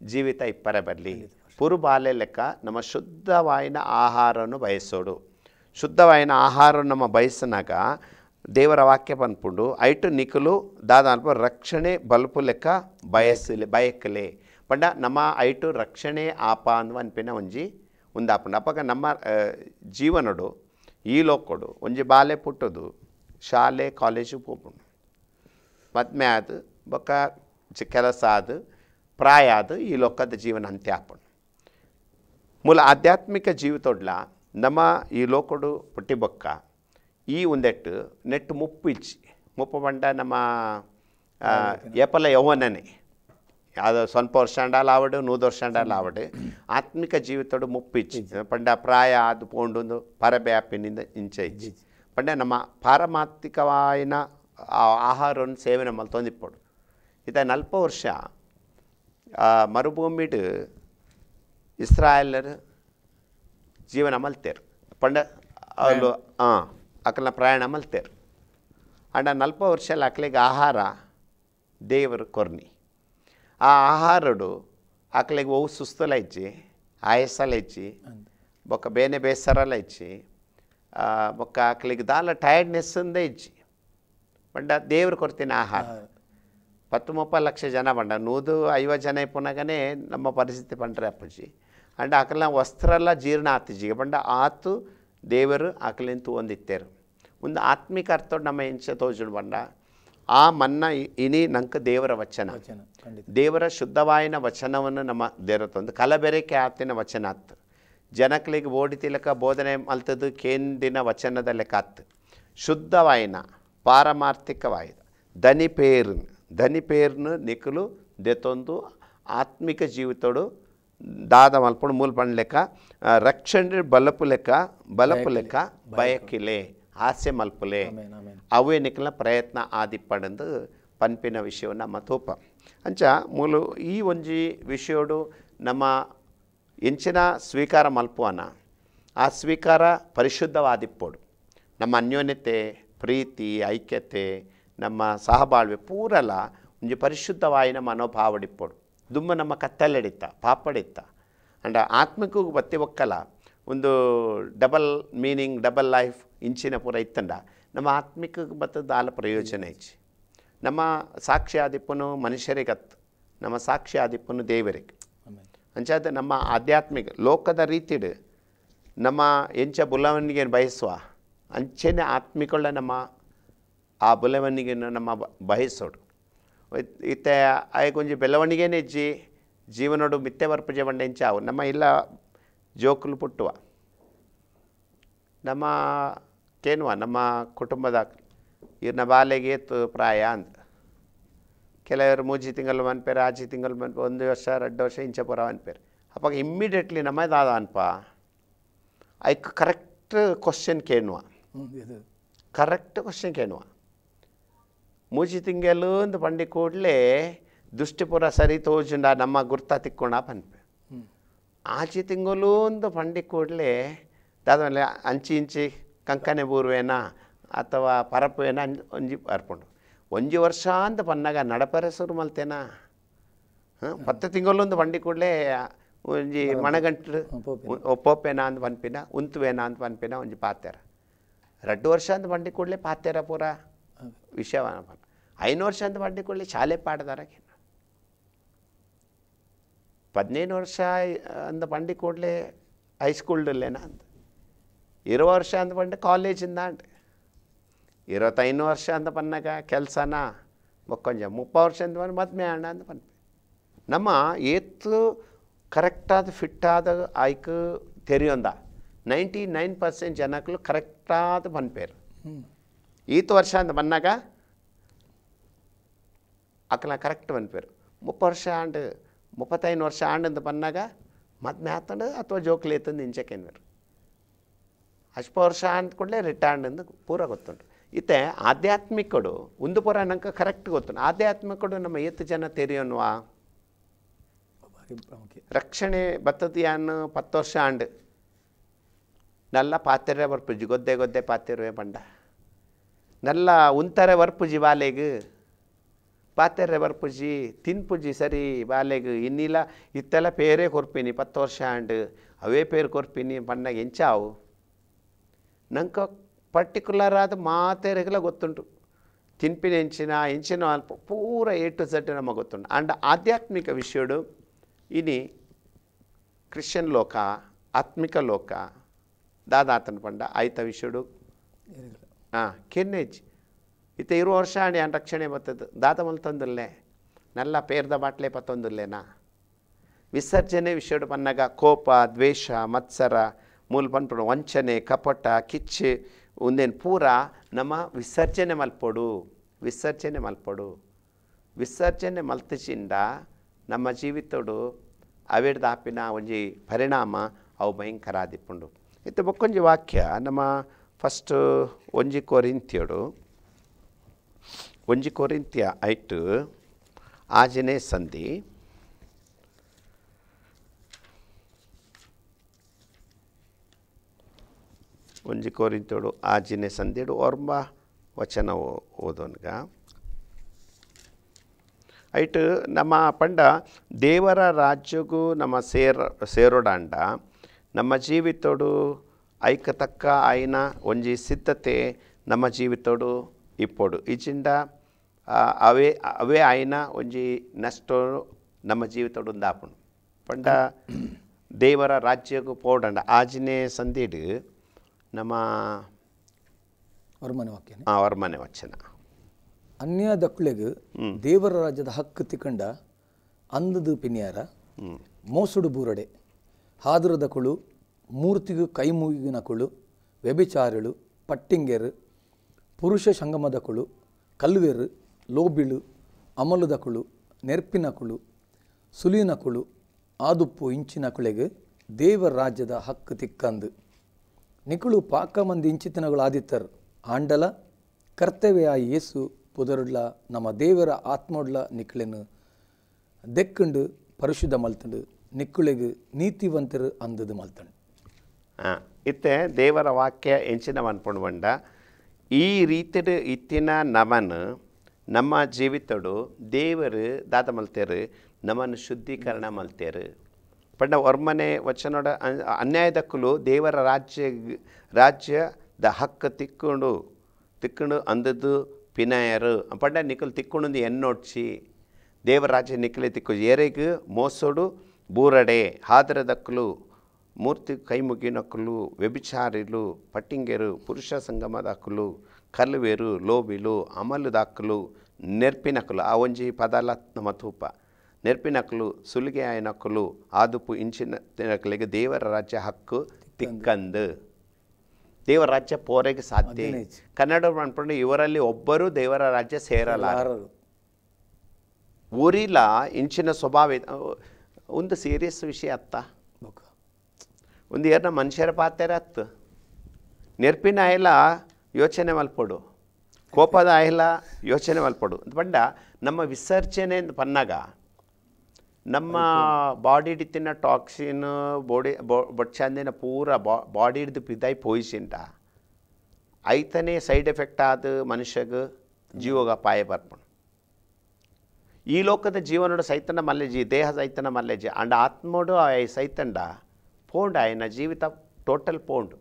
ಜೀವಿತ ಇಪ್ಪರೆ ಬರಲಿ ಪುರು ಬಾಲ್ಯ ಲೆಕ್ಕ ನಮ್ಮ ಶುದ್ಧವಾಯಿನ ಆಹಾರವನ್ನು ಬಯಸೋಡು ಶುದ್ಧವಾಯಿನ ಆಹಾರ ನಮ್ಮ ಬಯಸಿನಾಗ ದೇವರ ವಾಕ್ಯ ಪನ್ಪುಂಡು ಐಟು ನಿಕಲು ದಾದಾಲ್ಪ ರಕ್ಷಣೆ ಬಲ್ಪು ಲೆಕ್ಕ ಬಯಸಲಿ ಬಯಕಲೆ ಪಂಡ ನಮ್ಮ ಐಟು ರಕ್ಷಣೆ ಆಪ ಅಂದು ಅನ್ಪಿನ ಒಂಜಿ ಉಂದಾಪುಂಡು ಅಪ್ಪಗ ನಮ್ಮ ಆ, ಜೀವನಡು ಈ ಲೋಕೊಡು ಒಂಜಿ ಬಾಲೆ ಪುಟ್ಟದು ಶಾಲೆ ಕಾಲೇಜು ಪೋಪುಂಡು. ಮದ್ಮೆ ಆದು ಬೊಕ್ಕ ಕೆಲಸ ಆದು ಪ್ರಾಯ ಆದು ಈ ಲೋಕದ ಜೀವನ ಅಂತ್ಯ ಆಪುಂಡು. ಮೂಲ ಆಧ್ಯಾತ್ಮಿಕ ಜೀವಿತೊಡ್ಲ ನಮ್ಮ ಈ ಲೋಕಡು ಪುಟ್ಟಿ ಬೊಕ್ಕ ಈ ಒಂದೆಟ್ಟು ನೆಟ್ಟು ಮುಪ್ಪು ಇಚ್ಚಿ ಮುಪ್ಪು ಬಂಡ ನಮ್ಮ ಆ, ಏಪಲ ಯೌವನನೇ. ಅದು ಸ್ವಲ್ಪ ವರ್ಷ ಅಂಡಾಲ ಆವಡು ನೂದು ವರ್ಷ ಅಂಡಾಲ ಆವಡು ಆತ್ಮಿಕ ಜೀವಿತೋಡು ಮುಪ್ಪು ಇಚ್ಚಿ ಪಂಡ ಪ್ರಾಯ ಆದು ಪೋಂಡು ಪರಬ್ಯಾಪಿನಿಂದ ಇಂಚ ಇಚ್ಚಿ ಪಂಡ ನಮ್ಮ ಪಾರಮಾರ್ಥಿಕವಾಯಿನ ಆ- ಆಹಾರವನ್ನು ಸೇವನೆ ಮಲ್ತೊಂದಿಪ್ಪಡು ಇದ ನಲ್ಪ ವರ್ಷ ಆ, ಮರುಭೂಮಿಡು ಇಸ್ರಾಯೇಲರು ಜೀವನ ಮಲ್ತೇರು ಪಂಡ ಅವಳು ಹಾಂ ಅಕಲ್ನ ಪ್ರಯಾಣ ಮಲ್ತೇರು ಅಂಡ ನಲ್ಪ ವರ್ಷಲ್ಲಿ ಅಕ್ಲಿಗೆ ಆಹಾರ ದೇವರು ಕೊರ್ನಿ ಆ ಆಹಾರಡು ಅಕ್ಲಿಗೆ ಓವು ಸುಸ್ತಲ ಇಚ್ಚಿ ಆಯಸಲ ಇಚ್ಚಿ ಬೊಕ್ಕ ಬೇನೆ ಬೇಸರಲ ಇಚ್ಚಿ ಆ, ಬೊಕ್ಕ ಅಕ್ಲಿಗೆ ದಾಲ ಟಯರ್ಡ್ನೆಸ್ ಅಂದೇ ಇಚ್ಚಿ ಪಂಡ ದೇವ್ರು ಕೊಡ್ತೀನಿ ಆಹಾರ ಪತ್ತು ಮುಪ್ಪ ಲಕ್ಷ ಜನ ಬಂಡ ನೂದು ಐವತ್ತು ಜನ ಇಪ್ಪನಾಗನೇ ನಮ್ಮ ಪರಿಸ್ಥಿತಿ ಪಂಡ್ರೆ ಅಪ್ಪಜಿ ಅಂಡ್ ಆಕಲ ವಸ್ತ್ರಲ್ಲ ಜೀರ್ಣ ಆತಿಜಿ ಬಂಡ ಆತು ದೇವರು ಆಕಲಿಂತು ಒಂದಿತ್ತೇರು ಒಂದು ಆತ್ಮಿಕ ಅರ್ಥ ನಮ್ಮ ಎಂಚ ತೋಜುಡು ಬಂಡ ಆ ಮನ್ನ ಇ- ಇನಿ ನಂಗೆ ದೇವರ ವಚನ. ವಚನ ಖಂಡಿತ. ದೇವರ ಶುದ್ಧವಾಯಿನ ವಚನವನ್ನು ನಮ್ಮ ದೇವರ ತಂದು ಕಲಬೆರಕೆ ಆತಿನ ವಚನ ಆತ್ತು ಜನಕ್ಲಿಗೆ ಓಡಿ ತಿಲಕ ಬೋಧನೆ ಮಲ್ತದ್ದು ಕೇಂದಿನ ವಚನದ ಲೆಕ್ಕ ಆತ್ತು ಶುದ್ಧವಾಯಿನ ಪಾರಮಾರ್ಥಿಕವಾಯಿದ ದನಿ ಪೇರ್ನ್ ದನಿ ಪೇರ್ನು ನಿಕಲು ದೆತೊಂದು ಆತ್ಮಿಕ ಜೀವಿತೋಡು ದಾದ ಮಲ್ಪಡು ಮೂಲ ಪಂಡ್ ಲೆಕ್ಕ ಆ, ರಕ್ಷಣೆ ಬಲಪು ಲೆಕ್ಕ ಬಲಪು ಲೆಕ್ಕ ಬಯಕಿಲೆ. ಆಸೆ ಮಲ್ಪುಲೆ. ಆಮೇನ್ ಆಮೇನ್. ಅವೇ ನಿಖಲ ಪ್ರಯತ್ನ ಆದಿಪ್ಪಡೆಂದು ಪನ್ಪಿನ ವಿಷಯವನ್ನು ನಮ್ಮ ತೋಪ. ಅಂಚ ಮೂಲು ಈ ಒಂಜಿ ವಿಷಯೋಡು ನಮ್ಮ ಎಂಚಿನ ಸ್ವೀಕಾರ ಮಲ್ಪುವನ ಆ ಸ್ವೀಕಾರ ಪರಿಶುದ್ಧವಾದಿಪ್ಪೋಡು. ನಮ್ಮ ಅನ್ಯೋನ್ಯತೆ ಪ್ರೀತಿ ಐಕ್ಯತೆ ನಮ್ಮ ಸಹಬಾಳ್ವೆ ಪೂರಲ ಒಂಜಿ ಪರಿಶುದ್ಧವಾಯಿನ ಮನೋಭಾವಡಿಪ್ಪೋಡು. ದುಮ್ಮ ನಮ್ಮ ಕತ್ತಲೆಡಿತ್ತ ಪಾಪಡಿತ್ತ. ಅಂಡ ಆತ್ಮಕ್ಕೂ ಬತ್ತಿ ಒಕ್ಕಲ ಒಂದು ಡಬಲ್ ಮೀನಿಂಗ್ ಡಬಲ್ ಲೈಫ್ ಇಂಚಿನ ಪೂರ ಇತ್ತಂಡ. ನಮ್ಮ ಆತ್ಮಿಕ ಬತ್ತದ ಆಲ ಪ್ರಯೋಜನ ಇಚ್ಚಿ ನಮ್ಮ ಸಾಕ್ಷಿ ಆದಿಪ್ಪನು ಮನುಷ್ಯರಿಗತ್ತು ನಮ್ಮ ಸಾಕ್ಷಿ ಆದಿಪ್ಪನು ದೇವರಿಗೆ. ಅಂಚಾದ ನಮ್ಮ ಆಧ್ಯಾತ್ಮಿಕ ಲೋಕದ ರೀತಿಡ್ ನಮ್ಮ ಎಂಚ ಬುಲವಣಿಗೆ ಬಯಸುವ ಅಂಚೆನೆ ಆತ್ಮಿಕೊಳ್ಳ ನಮ್ಮ ಆ ಬುಲವನಿಗೆ ನಮ್ಮ ಬಯಸೋಡು. ಇತ್ತೆ ಆಯ ಕೊಂಚ ಬೆಳವಣಿಗೆನೇ ಇಜ್ಜಿ ಜೀವನೋಡು ಮಿತ್ತೆ ವರ್ಪಜೆ ಬಂಡ ಎಂಚಾವು ನಮ್ಮ ಇಲ್ಲ ಜೋಕುಲು ಪುಟ್ಟುವ. ನಮ್ಮ ಕೇನುವ ನಮ್ಮ ಕುಟುಂಬದ ಇವ್ರನ್ನ ಬಾಲೆಗೆ ಪ್ರಾಯ ಅಂತ ಕೆಲವರು ಮೂಜಿ ತಿಂಗಳು ಅನ್ಪೇರು ಆಚಿ ತಿಂಗಳು ಮನ್ಪೆ ಒಂದು ವರ್ಷ ಎರಡು ವರ್ಷ ಇಂಚ ಪುರ ಅನ್ಪೇರು ಅಪ್ಪಾಗ ಇಮ್ಮಿಡಿಯೇಟ್ಲಿ ನಮ್ಮ ದಾದ ಅನ್ಪ. ಐಕ್ ಕರೆಕ್ಟ್ ಕ್ವಶನ್ ಕೇಳುವ ಕರೆಕ್ಟ್ ಕ್ವಶನ್ ಕೇನುವ. ಮೂಜಿ ತಿಂಗಳು ಅಂತ ಪಂಡಿ ಕೂಡಲೇ ದುಷ್ಟಿಪುರ ಸರಿ ತೋಜುಂಡ ನಮ್ಮ ಗುರ್ತ ತಿಕ್ಕೊಂಡ ಪನ್ಪೆ. ಆಚಿ ತಿಂಗಳು ಒಂದು ಪಂಡಿ ಕೂಡಲೇ ದಾದಮೇಲೆ ಅಂಚಿ ಇಂಚಿ ಕಂಕನೆ ಬೂರ್ವೇನ ಅಥವಾ ಪರಪ್ಪೇನ ಒಂಜಿ ಅರ್ಪುಂಡು. ಒಂಜಿ ವರ್ಷ ಅಂತ ಪನ್ನಾಗ ನಡಪರಸರು ಮಲ್ತೇನಾ? ಹಾಂ? ಪತ್ತ ತಿಂಗಳೊಂದು ಬಂಡಿ ಕೂಡಲೇ ಒಂಜಿ ಮಣಗಂಟು ಹ್ಮ್, ಪೋಪೆನ. ಉ- ಅಂತ ಪನ್ಪಿನ ಉಂತುವೇನ ಅಂತ ಪನ್ಪಿನ ಒಂಜಿ ಪಾತೆರ ಎರಡು ವರ್ಷ ಅಂತ ಬಂಡಿ ಕೂಡಲೇ ಪಾತೆರ ಪೂರ ವಿಷಯ ಐನು ವರ್ಷ ಅಂತ ಬಂಡಿ ಕೂಡಲೇ ಶಾಲೆ ಪಾಡ್ದಾರ ಪದಿನೈದು ವರ್ಷ ಅಂದ ಬಂಡಿ ಕೂಡಲೇ ಹೈಸ್ಕೂಲ್ಡಲ್ಲೇನ ಅಂತ ಇರುವ ವರ್ಷ ಅಂತ ಪಂಡ ಕಾಲೇಜಿಂದ ಅಂಡ್ ಇರುವತ್ತೈದು ವರ್ಷ ಅಂತ ಪನ್ನಾಗ ಕೆಲಸನ? ಮುಪ್ಪ ವರ್ಷ ಅಂತ ಬಂದು ಮದ್ಮೆ ಅಣ್ಣ ಅಂತ ಪನ್ಪೆ ನಮ್ಮ ಏತು ಕರೆಕ್ಟಾದ ಫಿಟ್ಟಾದ ಆಯ್ಕೆ ತೆರೆಯೊಂದ ನೈಂಟಿ ನೈನ್ ಪರ್ಸೆಂಟ್ ಜನಕ್ಕಲು ಕರೆಕ್ಟಾದ ಪನ್ಪೇರು ಈತ್ ವರ್ಷ ಅಂತ ಬಂದಾಗ ಅಕ್ಕಲ ಕರೆಕ್ಟ್ ಪನ್ಪೇರು ಮುಪ್ಪ ವರ್ಷ ಆಂಡ್ ಮುಪ್ಪತ್ತೈದು ವರ್ಷ ಆಂಡ್ ಅಂತ ಬಂದಾಗ ಮತ್ತೆ ಆತಂಡು ಅಥವಾ ಜೋಕ್ಲೇತಂದು ಎತ್ತಂದು ಇಂಚಕ್ಕೇನ್ವೇರು ಅಲ್ಪ ವರ್ಷ ಅಂದ್ಕೊಂಡ್ಲೆ ರಿಟರ್ನ್ ಎಂದು ಪೂರ ಗೊತ್ತುಂಟು. ಇತ್ತೆ ಆಧ್ಯಾತ್ಮಿಕಡು ಒಂದು ಪೂರ ನಂಗೆ ಕರೆಕ್ಟ್ ಗೊತ್ತುಂಟು. ಆಧ್ಯಾತ್ಮಿಕಡು ನಮ್ಮ ಎತ್ತು ಜನ ತೆರೆಯೋನ್ವಾ? ರಕ್ಷಣೆ ಬತ್ತದಿಯನ್ನು ಪತ್ತು ವರ್ಷ ಆಂಡ್. ನಲ್ಲ ಪಾತ್ರೆ ಬರ್ಪುಜಿ ಗೊದ್ದೆ ಗೊದ್ದೆ ಪಾತ್ರೆ ಪಂಡ. ನಲ್ಲ ಉಂತರೆ ವರ್ಪುಜಿ ಬಾಲೆಗ್. ಪಾತ್ರೆ ಬರ್ಪುಜಿ ತಿನ್ಪುಜಿ ಸರಿ ಬಾಲೆಗ್. ಇನ್ನಿಲ್ಲ ಇತ್ತೆಲ್ಲ ಪೇರೇ ಕೊರ್ಪಿನಿ ಪತ್ತು ವರ್ಷ ಆಂಡ್. ಅವೇ ಪೇರು ಕೊರ್ಪಿನಿ ಪಂಡಾಗ ಎಂಚಾವು? ನಂಗೆ ಪರ್ಟಿಕ್ಯುಲರ್ ಆದ ಮಾತೆರೆಗಲ ಗೊತ್ತುಂಟು ತಿನ್ಪಿನ ಎಂಚಿನ ಎಂಚಿನ ಅಲ್ಪ ಪೂರ ಎ ಟು ಝಡ್ ನಮಗೆ ಗೊತ್ತುಂಟು ಅಂಡ್ ಆಧ್ಯಾತ್ಮಿಕ ವಿಷಯಡು ಇನಿ ಕ್ರಿಶ್ಚಿಯನ್ ಲೋಕ ಆತ್ಮಿಕ ಲೋಕ ದಾದಾತನ ಪಂಡ ಆಯ್ತ ವಿಷಯಡು ಏನಿಲ್ಲ. ಹಾಂ ಕೆನ್ನೆಜ್ ಇತ್ತ ಇರುವ ವರ್ಷ ಆಣಿ ಅನ್ ರಕ್ಷಣೆ ಬರ್ತದ್ದು ದಾದ ಮಲ್ತೊಂದುಲ್ಲೆ ನಲ್ಲ ಪೇರ್ದ ಬಾಟ್ಲೆ ಪತ್ತೊಂದುಲ್ಲೆನಾ ವಿಸರ್ಜನೆ ವಿಷಯಡು ಪನ್ನಾಗ ಕೋಪ ದ್ವೇಷ ಮತ್ಸರ ಮೂಲ ಪನ್ಪಡು ವಂಚನೆ, ಕಪಟ, ಕಿಚ್ಚೆ ಒಂದೇನು ಪೂರ ನಮ್ಮ ವಿಸರ್ಜನೆ ಮಲ್ಪಡು ವಿಸರ್ಜನೆ ಮಲ್ಪಡು. ವಿಸರ್ಜನೆ ಮಲ್ತಿಸಿಂದ ನಮ್ಮ ಜೀವಿತಡು ಅವೇಡ್ದ ಆಪಿನ ಒಂಜಿ ಪರಿಣಾಮ ಅವು ಭಯಂಕರ ಆದಿಪ್ಪುಂಡು. ಇತ್ತು ಬೊಕ್ಕೊಂಜಿ ವಾಕ್ಯ, ನಮ್ಮ ಫಸ್ಟ್ ಒಂಜಿ ಕೊರಿಂತ್ಯಡು, ಒಂಜಿ ಕೋರಿಂತಿಯ ಐಟ್ ಆಜನೇ ಸಂಧಿ. ಒಂಜಿ ಕೋರಿಂತೋಡು ಆಜಿನೆ ಸಂದೇಡು ಒರ್ಮ ವಚನ ಓದೋನ್ಗ. ಐಟ್ ನಮ್ಮ ಪಂಡ ದೇವರ ರಾಜ್ಯಗೂ ನಮ್ಮ ಸೇರ ಸೇರೋಡಾಂಡ, ನಮ್ಮ ಜೀವಿತೋಡು ಐಕತಕ್ಕ ಆಯ್ನ ಒಂಜಿ ಸಿದ್ಧತೆ ನಮ್ಮ ಜೀವಿತೋಡು ಇಪ್ಪೊಡು. ಈಜಿಂಡ ಅವೇ ಅವೇ ಆಯ್ನ ಒಂಜಿ ನಷ್ಟ ನಮ್ಮ ಜೀವಿತೋಡು ಉಂದಾಪುಂಡು ಪಂಡ ದೇವರ ರಾಜ್ಯಗೂ ಪೋಡಂಡ ಆಜಿನೇ ಸಂಧಿಡು ನಮ್ಮ ವರ್ಮನ ವಾಕ್ಯನೇ ಆ, ವರ್ಮನೆ ವಚನ. ಅನ್ಯ ದಕ್ಕಳಿಗೆ ದೇವರ ರಾಜ್ಯದ ಹಕ್ಕು ತಿಕ್ಕಂಡ ಅಂದದು ಪಿನ್ಯಾರ ಮೋಸುಡು ಬೂರಡೆ ಹಾದುರದ ಕುಳು ಮೂರ್ತಿಗೂ ಕೈ ಕುಳು ವ್ಯಭಿಚಾರಳು ಪಟ್ಟಿಂಗೆರು ಪುರುಷ ಸಂಗಮದ ಕುಳು ಕಲ್ವೆರು ಲೋಬಿಳು ಅಮಲದ ಕುಳು ನೆರ್ಪಿನ ಕುಳು ಸುಲಿನ ಕುಳು ಆದುಪ್ಪು ಇಂಚಿನ ಕುಳೆಗೆ ದೇವರ ರಾಜ್ಯದ ಹಕ್ಕು ತಿಕ್ಕಂದು. ನಿಕುಳು ಪಾಕ ಮಂದಿ ಇಂಚಿತನಗಳು ಆದಿತ್ತರ್ ಆಂಡಲ, ಕರ್ತವ್ಯ ಯೇಸು ಪುದರುಡ್ಲ, ನಮ್ಮ ದೇವರ ಆತ್ಮೋಡ್ಲ ನಿಕ್ಳೆನು. ದೆಕ್ಕಂಡು ಪರಿಶುದ್ಧ ಮಲ್ತಂಡು ನಿಕ್ಕುಳೆಗ್ ನೀತಿವಂತರು ಅಂದದು ಮಲ್ತಂಡು. ಹಾಂ ಇತ್ತೆ ದೇವರ ವಾಕ್ಯ ಎಂಚಿನ ಈ ರೀತಿ ಇತ್ತಿನ ನಮನ್ ನಮ್ಮ ಜೀವಿತಡು ದೇವರು ದಾದ ಮಲ್ತೇರು, ನಮ್ಮನ್ನು ಶುದ್ಧೀಕರಣ ಮಲ್ತೇರು. ಪಂಡ ವರ್ಮನೆ ವಚನೋಡ ಅನ್ಯಾಯದಕ್ಕಲು ದೇವರ ರಾಜ್ಯ ರಾಜ್ಯದ ಹಕ್ಕು ತಿಕ್ಕುಂಡು ತಿಕ್ಕುಂಡು ಅಂದದ್ದು ಪಿನಾಯರು. ಪಂಡ ನಿಕಲು ತಿಕ್ಕುಂಡು ಎನ್ನೋಡ್ಚಿ, ದೇವರ ರಾಜ್ಯ ನಿಕ್ಕಲೆ ತಿಕ್ಕು ಏರೆಗ್ ಮೋಸೋಡು ಬೂರಡೆ ಹಾದರದಕ್ಕಲು ಮೂರ್ತಿ ಕೈ ಮುಗಿನಕ್ಕಲು ವ್ಯಭಿಚಾರಿಲು, ಪಟ್ಟಿಂಗೆರು, ಪುರುಷ ಸಂಗಮದಕ್ಕಲು ಕಲ್ವೇರು ಲೋಬಿಲು ಅಮಲುದಾಕ್ಕಲು ನೆರ್ಪಿನಕ್ಕಲು ಆ ಒಂಜಿ ಪದಾಲ ನಮ್ಮ ತೂಪ. ನೆರ್ಪಿನಕ್ಕಲು ಸುಲಿಗೆ ಆಯನಕ್ಕಲು ಆದುಪು ಇಂಚಿನ ದೇವರ ರಾಜ್ಯ ಹಕ್ಕು ತಿಕ್ಕಂದು. ದೇವರ ರಾಜ್ಯ ಪೋರೆಗೆ ಸಾಧ್ಯ ಕನ್ನಡ ಅನ್ಕೊಂಡು ಇವರಲ್ಲಿ ಒಬ್ಬರು ದೇವರ ರಾಜ್ಯ ಸೇರಲಾರ ಆರರು ಊರಿಲ ಇಂಚಿನ ಸ್ವಭಾವ ಒಂದು ಸೀರಿಯಸ್ ವಿಷಯ ಅತ್ತ. ಒಂದು ಏರ್ನ ಮನುಷ್ಯರ ಪಾತ್ರ ಅತ್ತು. ನೆರ್ಪಿನ ಆಯ್ಲ ಯೋಚನೆ ಮಲ್ಪಡು. ಕೋಪದ ಆಯ್ಲ ಯೋಚನೆ ಮಲ್ಪಡು. ಅಂತ ಬಂಡ ನಮ್ಮ ವಿಸರ್ಜನೆ ಪನ್ನಾಗ ನಮ್ಮ ಬಾಡಿ ಬಾಡಿಡಿತ್ತಿನ ಟಾಕ್ಸಿನ್ ಬೋಡಿ ಚಂದಿನ ಪೂರ ಬಾಡಿ ಹಿಡ್ದು ಪಿದಾಯಿ ಪೋಯಿಸಿಂಟ ಐತನೇ ಸೈಡ್ ಎಫೆಕ್ಟ್ ಆದ ಮನುಷ್ಯಗೆ ಜೀವಗ ಅಪಾಯ ಬರ್ಪಣ ಈ ಲೋಕದ ಜೀವನೋಡು ಸೈತನ ಮಲ್ಲೆಜಿ ದೇಹ ಸೈತನ ಮಲ್ಲೆಜಿ ಅಂಡ್ ಆತ್ಮೋಡು ಸೈತಂಡ ಪೋಂಡ ಆಯನ ಜೀವಿತ ಟೋಟಲ್ ಪೋಂಡು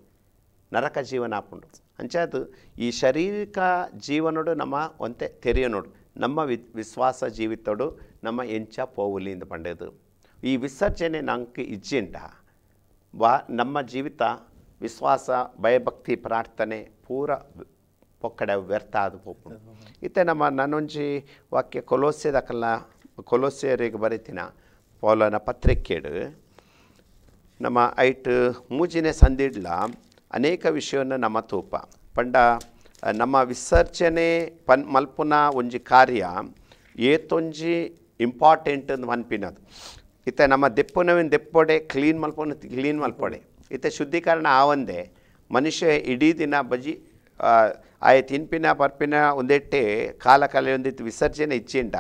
ನರಕ ಜೀವನ ಆಪುಂಡು. ಅಂಚಾದು ಈ ಶಾರೀರಿಕ ಜೀವನೋಡು ನಮ್ಮ ಒಂತೆ ತೆರೆಯನೋಡು ನಮ್ಮ ವಿ, ವಿಶ್ವಾಸ ಜೀವಿತೋಡು, ನಮ್ಮ ಎಂಚ ಪೋವುಲಿಂದ ಪಂಡೆದು. ಈ ವಿಸರ್ಜನೆ ನಂಗೆ ಇಜ್ಜಿಂಡ ವಾ, ನಮ್ಮ ಜೀವಿತ ವಿಶ್ವಾಸ, ಭಯಭಕ್ತಿ, ಪ್ರಾರ್ಥನೆ, ಪೂರ ಪೊಕ್ಕಡೆ ವ್ಯರ್ಥ ಆದ ಪೋಪುಂಡು ಇತ್ತೆ ನಮ್ಮ ನಾನೊಂಜಿ ವಾಕ್ಯ ಕೊಲೋಸೆದಕಲ್ಲ ಕೊಲೋಸ್ಯರಿಗೆ ಬರೀತಿನ ಪೋಲನ ಪತ್ರಿಕೆಡು, ನಮ್ಮ ಐಟ್ ಮೂಜಿನೆ ಸಂದಿಡ್ಲ ಅನೇಕ ವಿಷಯವನ್ನು ನಮ್ಮ ತೂಪ. ಪಂಡ ನಮ್ಮ ವಿಸರ್ಜನೆ ಪನ್ ಮಲ್ಪುನ ಒಂಜಿ ಕಾರ್ಯ ಏತೊಂಜಿ ಇಂಪಾರ್ಟೆಂಟ್ ಅಂದು ಮನ್ಪಿನದು. ಇತ್ತೆ ನಮ್ಮ ದೆಪ್ಪುನವಿನ ದೆಪ್ಪೊಡೆ ಕ್ಲೀನ್ ಮಲ್ಪೊನ ಕ್ಲೀನ್ ಮಲ್ಪೊಡೆ. ಇತ್ತೆ ಶುದ್ಧೀಕರಣ ಆವಂದೆ ಮನುಷ್ಯ ಇಡೀ ದಿನ ಬಜಿ ಆಯ ತಿನ್ಪಿನ ಪರ್ಪಿನ ಒಂದೆಟ್ಟೆ ಕಾಲ ಕಾಲ ಒಂದಿತ್ತು ವಿಸರ್ಜನೆ ಇಚ್ಚಿಂಡ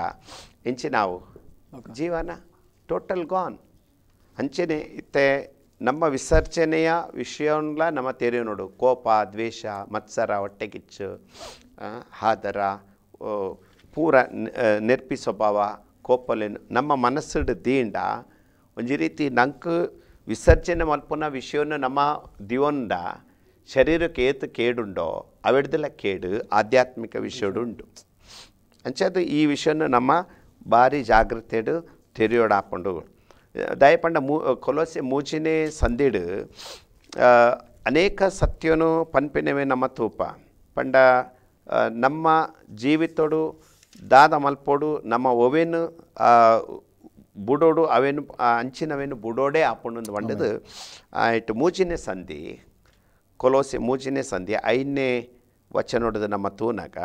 ಇಂಚಿ ನಾವು ಜೀವನ ಟೋಟಲ್ ಗಾನ್ ಅಂಚೆನೆ ಇತ್ತೆ ನಮ್ಮ ವಿಸರ್ಜನೆಯ ವಿಷಯವನ್ನ ನಮ್ಮ ತೆರೆ ನೋಡು. ಕೋಪ, ದ್ವೇಷ, ಮತ್ಸರ, ಹೊಟ್ಟೆಕಿಚ್ಚು ಹಾದರ ಪೂರ ನೆರ್ಪಿ ಸ್ವಭಾವ, ಕೋಪಲೆ ನಮ್ಮ ಮನಸ್ಸು ದೀಂಡ ಒಂಜಿ ರೀತಿ ನಂಕು ವಿಸರ್ಜನೆ ಮಲ್ಪುನ ವಿಷಯವನ್ನು ನಮ್ಮ ದಿವೊಂಡ ಶರೀರಕ್ಕೆ ಏತು ಕೇಡುಂಡೋ, ಅವೆಡ್ದೆಲ್ಲ ಕೇಡು, ಆಧ್ಯಾತ್ಮಿಕ ವಿಷಯಡು ಉಂಟು. ಅಂಚದು ಈ ವಿಷಯನ ನಮ್ಮ ಭಾರಿ ಜಾಗ್ರತೆಡು ತೆರೆಯೋಡ ಹಾಕೊಂಡು ದಯಪಂಡ ಮೂ ಕೊಲೋಸೆ ಮೂಚಿನೇ ಸಂದಿಡು ಅನೇಕ ಸತ್ಯನು ಪನ್ಪಿನವೆ ನಮ್ಮ ತೂಪ. ಪಂಡ ನಮ್ಮ ಜೀವಿತೋಡು ದಾದ ಮಲ್ಪೋಡು ನಮ್ಮ ಒವೆನು ಬುಡೋಡು ಅವೇನು ಅಂಚಿನವೇನು ಬುಡೋಡೆ ಆಪುಂಡು ಒಂಡದು ಇಟ್ಟು ಮೂಜಿನೇ ಸಂಧಿ ಕೊಲೋಸೆ ಮೂಜಿನೇ ಸಂಧಿ ಐದನೇ ವಚನೋಡದು ನಮ್ಮ ತೂನಗ.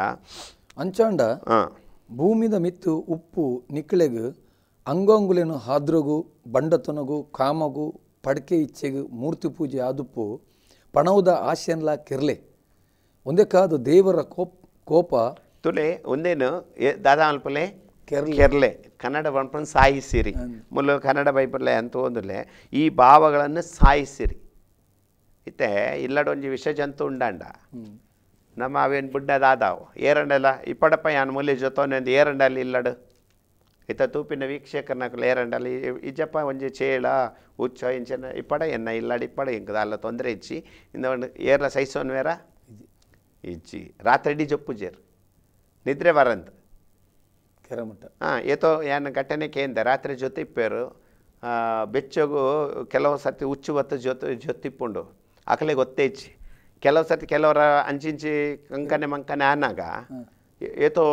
ಅಂಚಾಂಡ ಹಾಂ ಭೂಮಿದ ಮಿತ್ತು ಉಪ್ಪು ನಿಕ್ಳೆಗು ಅಂಗಾಂಗುಲೆನು ಹಾದ್ರಗು ಬಂಡತನಗು ಕಾಮಗು ಪಡಕೆ ಇಚ್ಛೆಗು ಮೂರ್ತಿ ಪೂಜೆ ಆದುಪ್ಪು ಪಣವದ ಆಶೆನ್ಲ ಕೆರ್ಲೆ. ಒಂದೇ ಕಾದು ದೇವರ ಕೋಪ್ ಕೋಪ ತುಲೆ ಒಂದೇನು ದಾದಾ ಅಲ್ಪಲೆ ಕೆರ್ಲೆ. ಕೆರ್ಲೆ. ಕನ್ನಡ ಬಂದ್ಕೊಂಡು ಸಾಯಿಸಿರಿ ಮುಲ್ಲ ಕನ್ನಡ ಬೈಪಲ್ಲೆ ಅಂತ ಒಂದಲೆ ಈ ಭಾವಗಳನ್ನು ಸಾಯಿಸಿರಿ ಇತ್ತೆ ಇಲ್ಲಡೊಂಜಿ ವಿಷ ಜಂತು ಉಂಡಾಂಡ. ನಮ್ಮ ಅವೇನು ಬುಡ್ಡದಾದಾವು. ಏರಂಡಲ್ಲ ಇಪ್ಪಡಪ್ಪ ಯಾನ್ ಮೂಲೆ ಜೊತೋನೆ ಏರಂಡಲ್ಲಿ ಇಲ್ಲಡು. ಇತ್ತ ತೂಪಿನ ವೀಕ್ಷಕರ್ನಕಲು ಏರಂಡಲ್ಲಿ ಇಜ್ಜಪ್ಪ ಒಂಜಿ ಚೇಳ ಉಚ್ಚ ಇಂಚನ ಇಪ್ಪಡ ಎನ್ನ ಇಲ್ಲಾಡಿ ಇಪ್ಪಡ ಇಂಕದ ಅಲ್ಲ ತೊಂದರೆ ಇಚ್ಚಿ ಇಂದ ಒಂದು ಏರ್ಲ ಸೈಸೋನ್ ವೇರ? ಇಜ್ಜಿ. ರಾತ್ರಿ ಇಡೀ ಜೊಪ್ಪುಜೇರು ನಿದ್ರೆ ಬರಂತ ಕೆರಮಟ್ಟ. ಹಾಂ ಏತೋ ಏನು ಘಟನೆ ಕೇಂದ್ರ ರಾತ್ರಿ ಜೊತಿಪ್ಪೇರು ಬೆಚ್ಚಗು ಕೆಲವು ಸರ್ತಿ ಉಚ್ಚು ಹೊತ್ತು ಜೊತೆ ಜೊತಿಪ್ಪುಂಡು ಅಕಲೆ ಗೊತ್ತೇಚ್ಚಿ ಕೆಲವು ಸರ್ತಿ ಕೆಲವರ ಅಂಚಿಂಚಿ ಕಂಕನೆ ಮಂಕನೆ ಆನಾಗ ಏ- ಏತೋ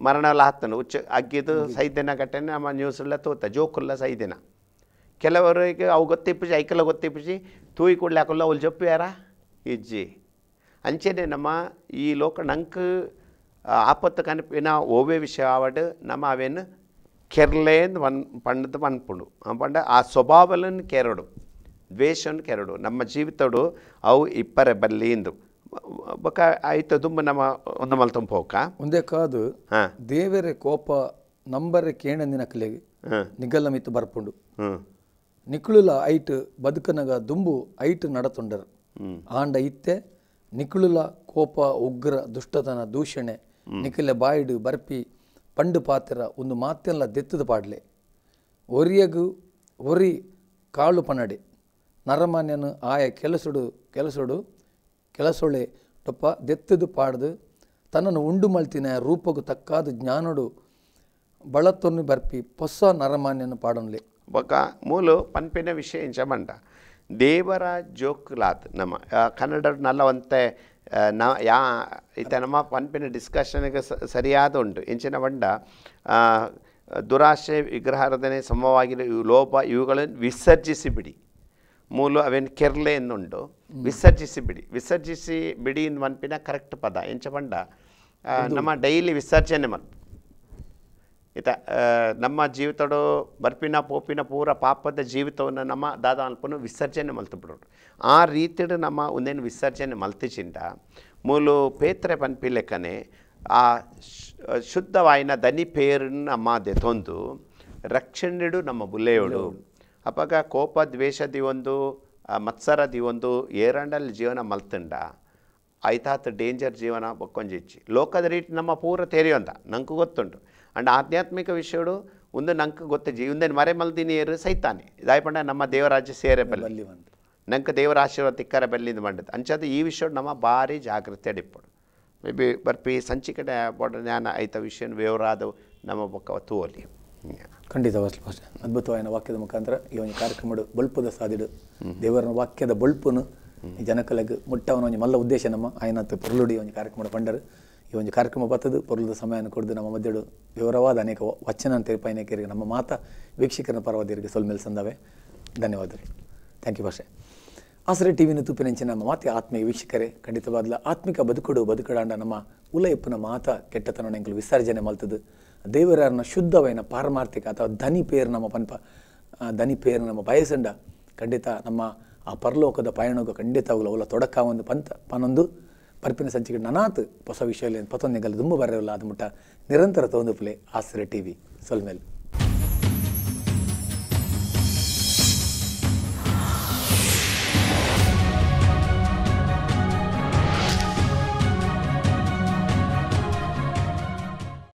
ಮರಣಲ್ಲ ಹತ್ತನು ಉಚ್ಚ ಅಗ್ಗಿದು ಸೈದಿನ ಘಟನೆ ನಮ್ಮ ನ್ಯೂಸ್ಲ್ಲ ತೋತ ಜೋಕುಲ್ಲ ಸೈದಿನ ಕೆಲವರಿಗೆ ಅವು ಗೊತ್ತಿಪ್ಪಿಸಿ ಐಕಲ ಗೊತ್ತಿಪ್ಪಿಸಿ ತೂಯಿ ಕೂಡಲೇ ಹಾಕಲ್ಲ ಅವ್ಳು ಜೊಪ್ಪು ಯಾರ ಇಜ್ಜಿ ಅಂಚೆನೆ ನಮ್ಮ ಈ ಲೋಕ ನಂಕ್ ಆ, ಆಪತ್ತು ಕನಪಿನ ಓವೇ ವಿಷಯ ಆವಡ್ ನಮ್ಮ ಅವೇನು ಕೆರ್ಲೇಂದು ವನ್ ಪಂಡದ ಪನ್ಪುಂಡು ಆ ಪಂಡ ಆ ಸ್ವಭಾವలను ಕೆರಡು ದ್ವೇಷವನ್ನು ಕೆರಡು ನಮ್ಮ ಜೀವಿತಡು ಅವು ಇಪ್ಪರೆ ಬಲ್ಲಿಂದು ಬೊಕ ಆಯ್ತು ದುಂಬು ನಮ್ಮ ಒಂದು ಮಲ್ತಂಪ ಹೋಕ ಒಂದೇ ಕಾದು ದೇವರ ಕೋಪ ನಂಬರೆ ಕೇಣಂದಿನ ಕಲೆಗೆ ಹಾಂ. ನಿಗಲ್ಲ ಮಿತ್ತು ಬರ್ಪುಂಡು ನಿಕುಳುಲ ಐಟ್ ಬದುಕನಗ ದುಂಬು ಐಟ್ ನಡತೊಂಡರು. ಆಂಡ ಇತ್ತೆ ನಿಕ್ಳುಲ ಕೋಪ ಉಗ್ರ ದುಷ್ಟತನ ದೂಷಣೆ ನಿಖಿಲೆ ಬಾಯಿಡು ಬರ್ಪಿ ಪಂಡು ಪಾತ್ರ ಒಂದು ಮಾತೆಲ್ಲ ದೆತ್ತದ ಪಾಡ್ಲೆ. ಒರಿಯಗು ಒರಿ ಕಾಳು ಪನಡೆ. ನರಮಾನ್ಯನು ಆಯ ಕೆಲಸಡು ಕೆಲಸಡು ಕೆಲಸೊಳೆ ಟೊಪ್ಪ ದೆತ್ತದು ಪಾಡ್ದು ತನ್ನನ್ನು ಉಂಡು ಮಲ್ತಿನ ರೂಪಗು ತಕ್ಕಾದ ಜ್ಞಾನಡು ಬಳತ್ತೊನ್ನು ಬರ್ಪಿ ಹೊಸ ನರಮಾನ್ಯನು ಪಾಡನ್ಲೆ. ಬೊಕ ಮೂಲು ಪನ್ಪಿನ ವಿಷಯ ಇಂಚಮಂಡ ದೇವರ ಜೋಕ್ಲಾತ್ ನಮ್ಮ ಕನ್ನಡ ನಲವಂತೆ ನ, ಯಾ, ಇತ ನಮ್ಮ ಪನ್ಪಿನ ಡಿಸ್ಕಷನ್ಗೆ ಸರಿಯಾದ ಉಂಟು ಇಂಚಿನ ಬಂಡ ದುರಾಶೆ, ವಿಗ್ರಹಾರಾಧನೆ ಸಮವಾಗಿರೋ ಲೋಪ ಇವುಗಳನ್ನು ವಿಸರ್ಜಿಸಿಬಿಡಿ. ಮೂಲು ಅವೇನು ಕೆರ್ಲೆ ಎನ್ನುಂಡು ವಿಸರ್ಜಿಸಿ ಬಿಡಿ ವಿಸರ್ಜಿಸಿ ಬಿಡಿ ಇನ್ ಪನ್ಪಿನ ಕರೆಕ್ಟ್ ಪದ ಎಂಚ ಬಂಡ ಆ, ನಮ್ಮ ಡೈಲಿ ವಿಸರ್ಜನೆ ಮಲ್ಪು ಇತ ಆ, ನಮ್ಮ ಜೀವಿತಡು ಬರ್ಪಿನ ಪೋಪಿನ ಪೂರ ಪಾಪದ ಜೀವಿತವನ್ನು ನಮ್ಮ ದಾದ ಅಲ್ಪನು ವಿಸರ್ಜನೆ ಮಲ್ತು ಬಿಡೋರು ಆ ರೀತಿಡು ನಮ್ಮ ಒಂದೇನು ವಿಸರ್ಜನೆ ಮಲ್ತಿಚಿಂದ ಮೂಲು ಪೇತ್ರೆ ಪನ್ಪಿ ಲೆಕ್ಕನೆ ಆ ಶ್- ಶುದ್ಧವಾಯಿನ ದನಿ ಪೇರನ್ನು ನಮ್ಮ ದೆತೊಂದು ರಕ್ಷಣೆಡು ನಮ್ಮ ಬುಲೆಯೋಡು ಅಪಗ ಕೋಪ ದ್ವೇಷದಿ ಒಂದು ಮತ್ಸರದಿ ಒಂದು ಏರಂಡಲ್ಲಿ ಜೀವನ ಮಲ್ತಂಡ ಐತಾತ್ ಡೇಂಜರ್ ಜೀವನ ಬೊಕ್ಕೊಂಜಿಚ್ಚಿ. ಲೋಕದ ರೀತಿ ನಮ್ಮ ಪೂರ ತೆರೆಯೊಂದ ನಂಗೆ ಗೊತ್ತುಂಟು. ಅಂಡ್ ಆಧ್ಯಾತ್ಮಿಕ ವಿಷಯಡು ಒಂದು ನಂಗೆ ಗೊತ್ತಿಜ್ಜಿ ಒಂದೇನು ಮರೆ ಮಲ್ದಿನಿಯರು ಸೈತಾನೆ. ಇದಾಯ್ಪಂಡ ನಮ್ಮ ದೇವರಾಜ್ಯ ಸೇರೆ ಬಲ್ಲಿ. ನಂಗೆ ದೇವರ ಆಶೀರ್ವಾದ ತಿಕ್ಕರ ಬೆಲ್ಲಿಂದ ಮಾಡಿದ್ದು ಅಂಚದು ಈ ವಿಷಯ ನಮ್ಮ ಭಾರಿ ಜಾಗೃತಿ ಅಡಿಪ್ಪಡು. ಮೇ ಬಿ ಬರ್ಪಿ ಸಂಚಿಕಡೆ ಬೋಡ ಜ್ಞಾನ ಆಯ್ತ ವಿಷಯ ವಿವರಾದವು ನಮ್ಮ ಬೊಕ್ಕ ತೂವಲಿ. ಖಂಡಿತ ಭಾಷೆ ಅದ್ಭುತವಾದ ವಾಕ್ಯದ ಮುಖಾಂತರ ಈ ಒಂದು ಕಾರ್ಯಕ್ರಮಡು ಬಲ್ಪದ ಸಾಧಿಡು. ದೇವರ ವಾಕ್ಯದ ಬಲ್ಪುನು ಜನಕಲಗ್ ಮುಟ್ಟವನ ಒಂದು ಮಲ್ಲ ಉದ್ದೇಶ ನಮ್ಮ ಆಯ್ನತ್ತು ಪೊರ್ಲುಡಿ ಒಂದು ಕಾರ್ಯಕ್ರಮ ಪಂಡರು. ಈ ಒಂದು ಕಾರ್ಯಕ್ರಮ ಬರ್ತದು ಪೊರ್ಲದ ಸಮಯನ ಕೊಡ್ದು ನಮ್ಮ ಮಧ್ಯಡು ವಿವರವಾದ ಅನೇಕ ವಚನ ಅಂತ ಪೈನಕರಿಗೆ ನಮ್ಮ ಮಾತ ವೀಕ್ಷಕರ ಪರವಾದಿಯರಿಗೆ ಸೊಲ್ಮೇಲೆ ಸಂದವೆ. ಧನ್ಯವಾದಗಳು. ಥ್ಯಾಂಕ್ ಯು ಭಾಷೆ ಆಸರೆ ಟಿವಿನ ತೂಪಿನಂಚಿನ ನಮ್ಮ ಮಾತೆ ಆತ್ಮೀಯ ವೀಕ್ಷಕರೇ ಖಂಡಿತವಾದ್ಲ ಆತ್ಮಿಕ ಬದುಕುಡು ಬದುಕಡಾಂಡ ನಮ್ಮ ಉಲಯಪ್ಪನ ಮಾತ ಕೆಟ್ಟತನ ಎಂಕಲು ವಿಸರ್ಜನೆ ಮಲ್ತದು. ದೇವರನ್ನ ಶುದ್ಧವೈನ ಪಾರಮಾರ್ಥಿಕ ಅಥವಾ ಧನಿ ಪೇರು ನಮ್ಮ ಪನ್ಪ ಧನಿ ಪೇರು ನಮ್ಮ ಬಯಸಂಡ ಖಂಡಿತ ನಮ್ಮ ಆ ಪರಲೋಕದ ಪಯಣಗೂ ಖಂಡಿತ ಅವಲ ತೊಡಕ ಒಂದು ಪಂತ ಪನೊಂದು. ಪರ್ಪಿನ ಸಂಚಿಕೆ ನನಾತ್ ಹೊಸ ವಿಷಯ ಪತ್ತೊಂದು ತುಂಬ ಬರೆಯಲ್ಲ ಅದು ಮುಟ್ಟ ನಿರಂತರ ತೊಂದು ಪ್ಲೇ ಆಸರೆ ಟಿವಿ, ಸೊಲ್ಮೇಲೆ.